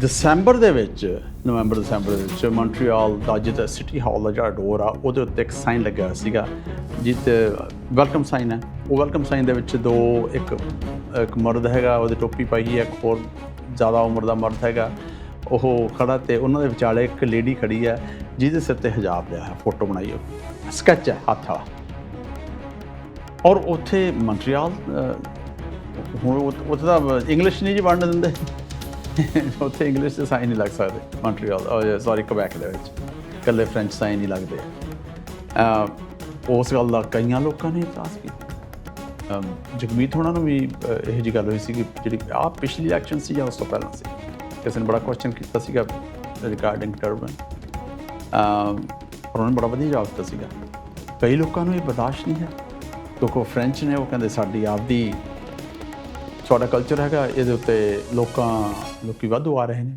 ਦਸੰਬਰ ਦੇ ਵਿੱਚ ਨਵੰਬਰ ਦਸੰਬਰ ਦੇ ਵਿੱਚ ਮੌਂਟਰੀਅਲ ਦਾ ਜਿਹੜਾ ਸਿਟੀ ਹਾਲ ਦਾ ਜਿਹੜਾ ਡੋਰ ਆ, ਉਹਦੇ ਉੱਤੇ ਇੱਕ ਸਾਈਨ ਲੱਗਿਆ ਹੋਇਆ ਸੀਗਾ ਜਿੱਤੇ ਵੈਲਕਮ ਸਾਈਨ ਹੈ। ਉਹ ਵੈਲਕਮ ਸਾਈਨ ਦੇ ਵਿੱਚ ਦੋ, ਇੱਕ ਇੱਕ ਮਰਦ ਹੈਗਾ, ਉਹਦੀ ਟੋਪੀ ਪਾਈ ਹੈ, ਇੱਕ ਹੋਰ ਜ਼ਿਆਦਾ ਉਮਰ ਦਾ ਮਰਦ ਹੈਗਾ। ਉਹ ਖੜਾ ਤੇ ਉਹਨਾਂ ਦੇ ਵਿਚਾਲੇ ਇੱਕ ਲੇਡੀ ਖੜੀ ਹੈ, ਜਿਹਦੇ ਸਿਰ ਤੇ ਹਿਜਾਬ ਲਿਆ ਹੈ ਫੋਟੋ ਬਣਾਈ ਉਹ ਸਕੈਚ ਹੈ, ਹੱਥ ਵਾਲਾ। ਔਰ ਉੱਥੇ ਮੌਂਟਰੀਅਲ ਹੁਣ ਉੱਥੇ ਤਾਂ ਇੰਗਲਿਸ਼ ਨਹੀਂ ਜੀ ਵੰਡ ਦਿੰਦੇ। ਉੱਥੇ ਇੰਗਲਿਸ਼ ਦੇ ਸਾਈਨ ਨਹੀਂ ਲੱਗ ਸਕਦੇ ਮੌਂਟਰੀਅਲ ਸੌਰੀ ਕਬੈਕ ਦੇ ਵਿੱਚ ਇਕੱਲੇ ਫ੍ਰੈਂਚ ਸਾਈਨ ਨਹੀਂ ਲੱਗਦੇ ਉਸ ਗੱਲ ਦਾ ਕਈਆਂ ਲੋਕਾਂ ਨੇ ਇਤਰਾਜ਼ ਕੀਤਾ ਜਗਮੀਤ ਹੋਣਾ ਨੂੰ ਵੀ ਅਹ, ਇਹੋ ਜਿਹੀ ਗੱਲ ਹੋਈ ਸੀ ਕਿ ਜਿਹੜੀ ਆ ਪਿਛਲੀ ਇਲੈਕਸ਼ਨ ਸੀ ਜਾਂ ਉਸ ਤੋਂ ਪਹਿਲਾਂ ਸੀ ਕਿਸੇ ਨੇ ਬੜਾ ਕੁਐਸਚਨ ਕੀਤਾ ਸੀਗਾ ਰਿਗਾਰਡਿੰਗ ਟਰਬਨ ਉਹਨਾਂ ਨੇ ਬੜਾ ਵਧੀਆ ਜਵਾਬ ਦਿੱਤਾ ਸੀਗਾ ਕਈ ਲੋਕਾਂ ਨੂੰ ਇਹ ਬਰਦਾਸ਼ਤ ਨਹੀਂ ਹੈ ਕਿਉਂਕਿ ਉਹ ਫ੍ਰੈਂਚ ਨੇ ਉਹ ਕਹਿੰਦੇ ਸਾਡੀ ਆਪਦੀ ਸਾਡਾ ਕਲਚਰ ਹੈਗਾ ਇਹਦੇ ਉੱਤੇ ਲੋਕਾਂ ਲੋਕੀ ਵਾਧੂ ਆ ਰਹੇ ਨੇ।